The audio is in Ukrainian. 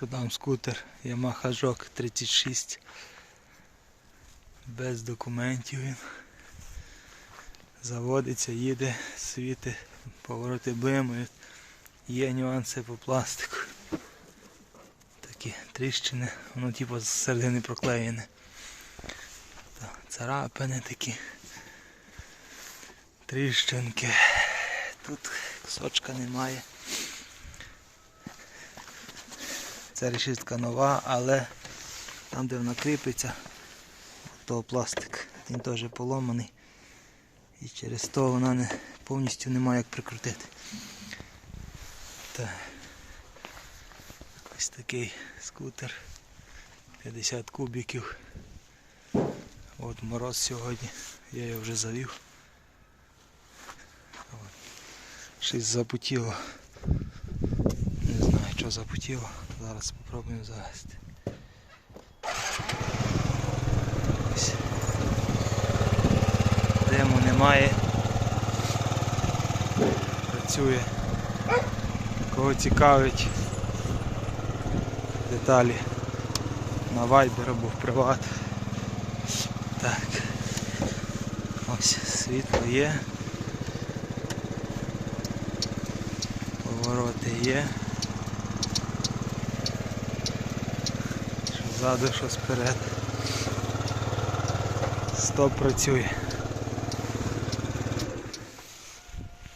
Продам скутер Yamaha Jok 36. Без документів він. Заводиться, їде, світи, повороти блимають. Є нюанси по пластику. Такі тріщини, воно типу з середини проклеєне. Царапини такі. Тріщинки. Тут кусочка немає. Ця решітка нова, але там, де вона кріпиться, то пластик, він теж поломаний. І через то вона не, повністю немає як прикрутити. Так. Ось такий скутер. 50 кубиків. От мороз сьогодні. Я його вже завів. Щось запутіло. Що запутіло. Зараз спробуємо завести. Ось. Диму немає. Працює. Кого цікавить деталі на Viber або в приват. Так. Ось світло є. Повороти є. Ззаду, що сперед. Стоп працює.